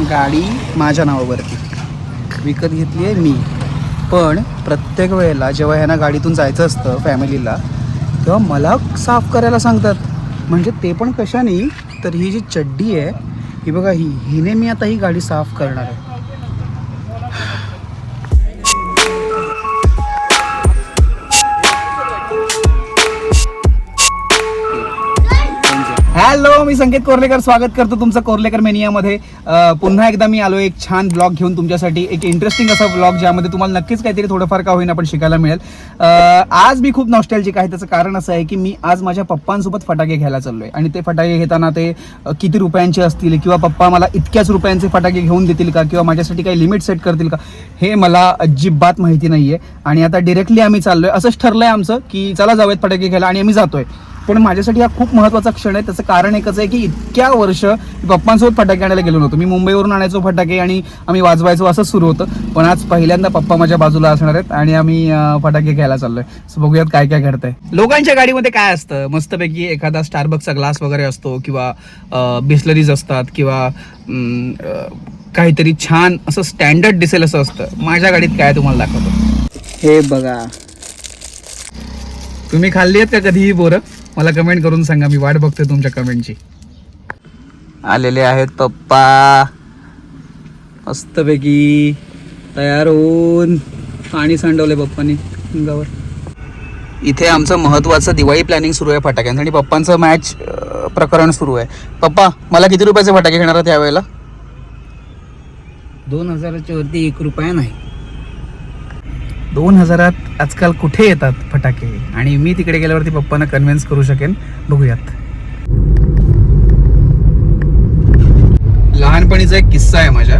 गाडी माझ्या नावावरती. विकत घेतली आहे मी. पण प्रत्येक वेळेला जेव्हा ह्यांना गाडीतून जायचं असतं फॅमिलीला तेव्हा मला साफ करायला सांगतात. म्हणजे ते पण कशाने? तर ही जी चड्डी आहे ही बघा ही हिने मी आता ही गाडी साफ करणार आहे. संकेत कोर्लेकर स्वागत करतो तुमचं कोर्लेकर मेनियामध्ये. पुन्हा एकदा मी आलो एक छान ब्लॉग घेऊन तुमच्यासाठी. एक इंटरेस्टिंग असा ब्लॉग ज्यामध्ये तुम्हाला नक्कीच काहीतरी थोडंफार का होईना पण शिकायला मिळेल. आज मी खूप नॉस्टॅल्जिक आहे. त्याचं कारण असं आहे की मी आज माझ्या पप्पांसोबत फटाके घ्यायला चाललोय. आणि ते फटाके घेताना ते किती रुपयांचे असतील किंवा पप्पा मला इतक्याच रुपयांचे फटाके घेऊन देतील का किंवा माझ्यासाठी काही लिमिट सेट करतील का हे मला अजिबात माहिती नाहीये. आणि आता डिरेक्टली आम्ही चाललोय. असंच ठरलंय आमचं की चला जाऊयात फटाके घ्यायला आणि आम्ही जातोय. पण माझ्यासाठी हा खूप महत्त्वाचा क्षण आहे. त्याचं कारण एकच आहे की इतक्या वर्ष पप्पांसोबत फटाके आणायला गेलो नव्हतो. मी मुंबईवरून आणायचो फटाके आणि आम्ही वाजवायचो असंच सुरू होतं. पण आज पहिल्यांदा पप्पा माझ्या बाजूला असणार आहेत आणि आम्ही फटाके घ्यायला चाललोय. सो बघूयात काय काय घडतंय. लोकांच्या गाडीमध्ये काय असतं? मस्तपैकी एखादा स्टारबक्सचा ग्लास वगैरे असतो किंवा बिस्लरीज असतात किंवा काहीतरी छान असं स्टँडर्ड दिसेल असं असतं. माझ्या गाडीत काय तुम्हाला दाखवतो. हे बघा. तुम्ही खाल्ली आहेत का कधीही बोरं? मला कमेंट करून सांगा मी वाट बघतोय तुमच्या कमेंटची आलेले आहेत पप्पा. मस्तपैकी तयार होऊन पाणी सांडवले पप्पांनी अंगावर. इथे आमचं महत्वाचं दिवाळी प्लॅनिंग सुरू आहे फटाक्यांचं आणि पप्पांचं मॅच प्रकरण सुरू आहे. पप्पा मला किती रुपयाचे फटाके घेणार आहात यावेळेला? दोन हजाराच्या वरती एक रुपया नाही. दोन हजारात आजकाल कुठे येतात फटाके? आणि मी तिकडे गेल्यावरती पप्पांना कन्व्हिन्स करू शकेन बघूयात. लहानपणीचा एक किस्सा आहे माझ्या.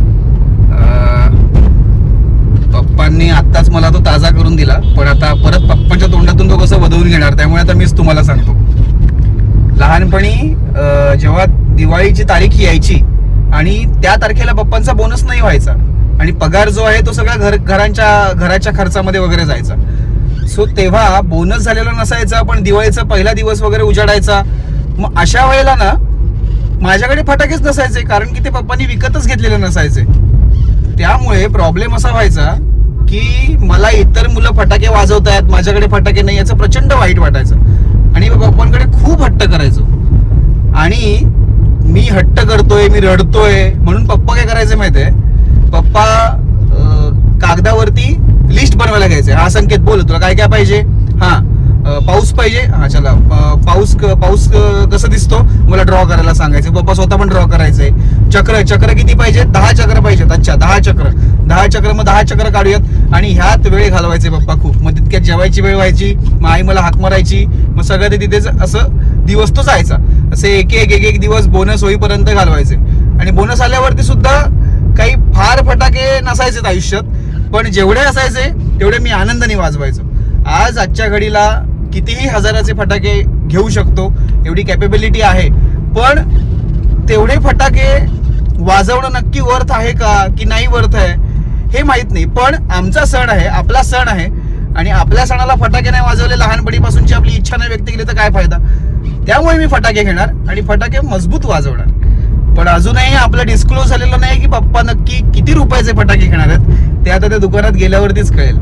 पप्पांनी आत्ताच मला तो ताजा करून दिला पण आता परत पप्पांच्या तोंडातून तो कसं वधवून घेणार त्यामुळे आता मीच तुम्हाला सांगतो. लहानपणी जेव्हा दिवाळीची तारीख यायची आणि त्या तारखेला पप्पांचा बोनस नाही व्हायचा आणि पगार जो आहे तो सगळा घर घरांच्या घराच्या खर्चामध्ये वगैरे जायचा. सो तेव्हा बोनस झालेला नसायचा पण दिवाळीचा पहिला दिवस वगैरे उजाडायचा. मग अशा वेळेला ना माझ्याकडे फटाकेच नसायचे कारण की ते पप्पांनी विकतच घेतलेले नसायचे. त्यामुळे प्रॉब्लेम असा व्हायचा की मला इतर मुलं फटाके वाजवत आहेत माझ्याकडे फटाके नाही याचं प्रचंड वाईट वाटायचं. आणि पप्पांकडे खूप हट्ट करायचो. आणि मी हट्ट करतोय मी रडतोय म्हणून पप्पा काय करायचे माहितीये? पप्पा कागदावरती लिस्ट बनवायला घ्यायचे हा संकेत बोल तुला काय काय पाहिजे? हा पाऊस पाहिजे? हा चला पाऊस क- पाऊस कसं दिसतो? मला ड्रॉ करायला सांगायचं पप्पा स्वतः पण ड्रॉ करायचंय. चक्र चक्र किती पाहिजे? दहा चक्र पाहिजेत. अच्छा दहा चक्र. दहा चक्र मग दहा चक्र काढूयात. आणि ह्यात वेळ घालवायचे पप्पा खूप. मग तितक्यात जेवायची वेळ व्हायची मग आई मला हाक मारायची मग सगळं ते तिथेच असं दिवस तो जायचा. असे एक एक एक एक दिवस बोनस होईपर्यंत घालवायचे. आणि बोनस आल्यावरती सुद्धा असायचेत आयुष्यात पण जेवढे असायचे तेवढे मी आनंदाने वाजवायचो. आज आजच्या घडीला कितीही हजाराचे फटाके घेऊ शकतो एवढी कॅपेबिलिटी आहे. पण तेवढे फटाके वाजवणं नक्की वर्थ आहे का की नाही वर्थ आहे हे माहीत नाही. पण आमचा सण आहे आपला सण आहे आणि आपल्या सणाला फटाके नाही वाजवले लहानपणीपासूनची आपली इच्छा नाही व्यक्त केली तर काय फायदा? त्यामुळे मी फटाके घेणार आणि फटाके मजबूत वाजवणार. पण अजूनही आपलं डिस्क्लोज झालेलं नाही की पप्पा नक्की किती रुपयाचे फटाके घेणार आहेत. ते आता त्या दुकानात गेल्यावरतीच कळेल.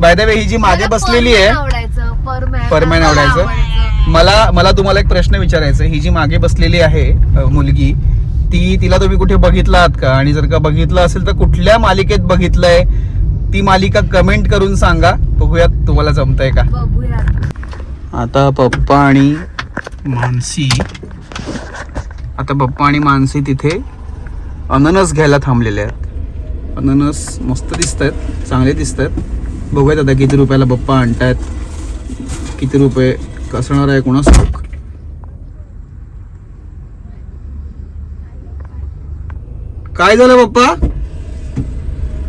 बाय द वे ही जी मागे बसलेली आहे परमॅन आवडायचं. मला मला तुम्हाला एक प्रश्न विचारायचा आहे. ही जी मागे बसलेली आहे मुलगी ती तिला तुम्ही कुठे बघितला आहात का? आणि जर का बघितलं असेल तर कुठल्या मालिकेत बघितलंय? ती मालिका कमेंट करून सांगा. बघूयात तुम्हाला जमतंय का? आता पप्पा आणि मानसी आता पप्पा आणि मानसी तिथे अननस घ्यायला थांबलेले आहेत. अननस मस्त दिसत आहेत चांगले दिसत आहेत बघूयात आता किती रुपयाला पप्पा आणतायत. किती रुपये कसणार आहे कोणास ठाऊक? काय झालं पप्पा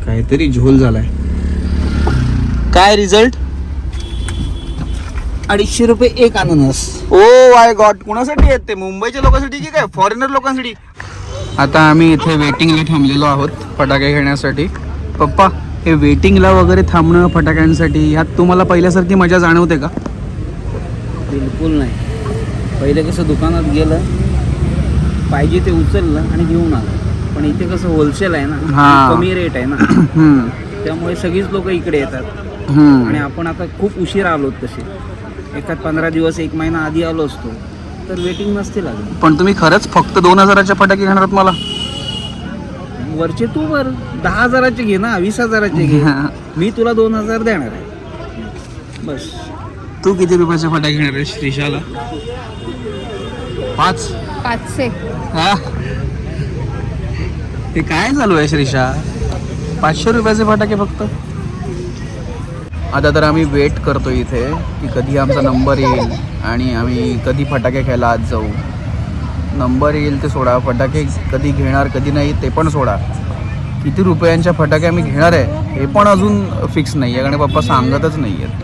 काहीतरी झोल झालाय. काय रिझल्ट? अडीचशे रुपये एक अननस. ओ आय गॉड कोणासाठी आहेत ते? मुंबईच्या लोकांसाठी की काय? फॉरेनर लोकांसाठी? आता आम्ही इथे वेटिंगला थांबलेलो आहोत फटाके घेण्यासाठी. पप्पा हे वेटिंगला वगैरे थांबणं फटाक्यांसाठी ह्यात तुम्हाला पहिल्यासारखी मजा जाणवते का? बिलकुल नाही. पहिले कसं दुकानात गेलं पाहिजे ते उचललं आणि घेऊन आलं. पण इथे कसं होलसेल आहे ना हा. कमी रेट आहे ना. हम्म, त्यामुळे सगळीच लोक इकडे येतात. हम्म. आणि आपण आता खूप उशीर आलो तसे. एखाद पंधरा दिवस एक महिना आधी आलो असतो. तर वेटिंग नसते लागली पण तुम्ही खरंच फक्त दोन हजाराचे फटाके घेणार आहात मला? वरचे तू बर दहा हजाराचे घे ना वीस हजाराचे घे. मी तुला दोन हजार देणार आहे. बस. तू किती रुपयाचे फटाके घेणार आहे श्रीशाला? पाच. पाचशे. हा? हे काय चालू आहे श्रीशा? पाचशे रुपयाचे फटाके फक्त? आता तर आम्ही वेट करतो इथे की कधी आमचा नंबर येईल आणि आम्ही कधी फटाके खायला आज जाऊ. नंबर येईल ते सोडा फटाके कधी घेणार कधी नाही ते पण सोडा. किती रुपयांच्या फटाके आम्ही घेणार आहे हे पण अजून फिक्स नाही आहे कारण पप्पा सांगतच नाही आहेत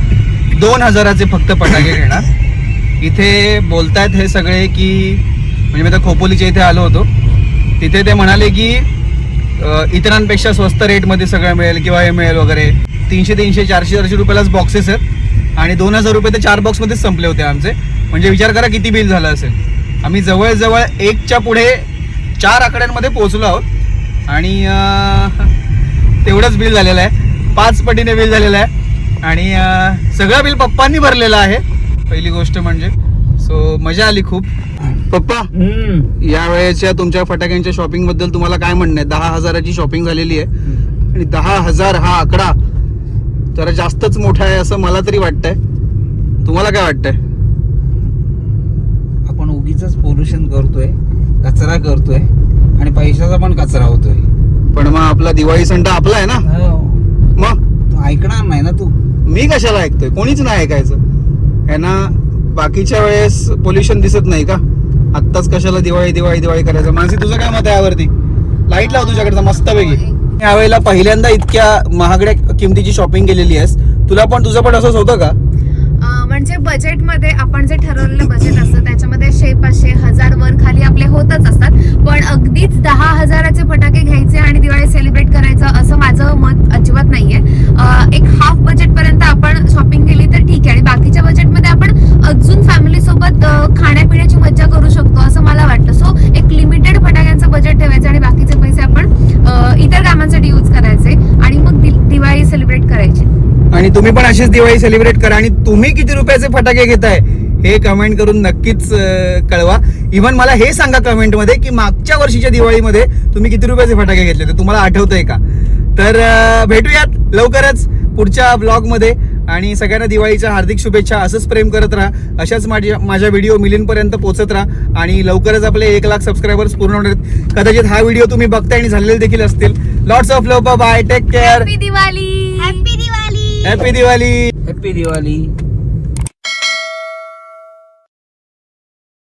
दोन हजाराचे फक्त फटाके घेणार. इथे बोलतायत हे सगळे की म्हणजे मी आता खोपोलीच्या इथे आलो होतो. तिथे ते म्हणाले की इतरांपेक्षा स्वस्त रेटमध्ये सगळं मिळेल किंवा हे मिळेल वगैरे. तीनशे तीनशे चारशे चारशे रुपयालाच बॉक्सेस आहेत. आणि दोन हजार रुपये ते चार बॉक्समध्येच संपले होते आमचे. म्हणजे विचार करा किती बिल झालं असेल. आम्ही जवळजवळ एकच्या पुढे चार आकड्यांमध्ये पोहोचलो आहोत. आणि तेवढंच बिल झालेलं आहे. पाच पटीने बिल झालेलं आहे. आणि सगळं बिल पप्पांनी भरलेलं आहे. पहिली गोष्ट म्हणजे सो मजा आली खूप. पप्पा या वेळेच्या तुमच्या फटाक्यांच्या शॉपिंगबद्दल तुम्हाला काय म्हणणं आहे? दहा हजाराची शॉपिंग झालेली आहे. आणि दहा हजार हा आकडा जरा जास्तच मोठा आहे असं मला तरी वाटतंय. तुम्हाला काय वाटतंय? आपण उगीच पोल्युशन करतोय कचरा करतोय आणि पैशाचा पण कचरा होतोय. पण मग आपला दिवाळी सण तर आपला आहे ना? मग? तू ऐकणार नाही ना तू? मी कशाला ऐकतोय? कोणीच नाही ऐकायचं. यांना बाकीच्या वेळेस पोल्युशन दिसत नाही का? आत्ताच कशाला दिवाळी दिवाळी दिवाळी करायचं? मानसी तुझं काय मत आहे यावरती? लाइट लाव तुझ्याकडचं मस्तपैकी. यावेळेला पहिल्यांदा इतक्या महागड्या किमतीची शॉपिंग केलेली आहेस. तुला पण तुझं पण असंच होतं का? म्हणजे म्हणजे बजेटमध्ये आपण जे ठरवलेलं बजेट असतं त्याच्यामध्ये शे पाचशे हजार वर खाली आपले होतच असतात. पण अगदीच दहा हजाराचे फटाके घ्यायचे आणि दिवाळी सेलिब्रेट करायचं असं माझं मत अजिबात नाहीये अं, एक हाफ बजेट पर्यंत आपण शॉपिंग केली तर ठीक आहे आणि बाकीच्या बजेटमध्ये आपण अजून फॅमिली सोबत अं, खाण्यापिण्याची मज्जा करू शकतो असं मला वाटतं सो एक लिमिटेड फटाक्यांचं बजेट ठेवायचं आणि बाकीचे पैसे आपण अं, इतर कामांसाठी यूज करायचे आणि मग दि- दिवाळी सेलिब्रेट करायची आणि तुम्ही पण अशीच दिवाळी सेलिब्रेट करा आणि तुम्ही किती रुपयाचे फटाके घेताय हे कमेंट करून नक्कीच कळवा. इव्हन मला हे सांगा कमेंटमध्ये की मागच्या वर्षीच्या दिवाळीमध्ये तुम्ही किती रुपयाचे फटाके घेतले होते? तुम्हाला आठवतंय का? तर भेटूयात लवकरच पुढच्या ब्लॉगमध्ये आणि सगळ्यांना दिवाळीच्या हार्दिक शुभेच्छा. असंच प्रेम करत राहा. अशाच माझ्या माझ्या व्हिडिओ मिलींपर्यंत पोचत राहा. आणि लवकरच आपले एक लाख सबस्क्रायबर्स पूर्ण होणार कदाचित हा व्हिडिओ तुम्ही बघताय आणि झालेले देखील असतील. Lots of love bye take care Diwali happy Diwali happy Diwali happy Diwali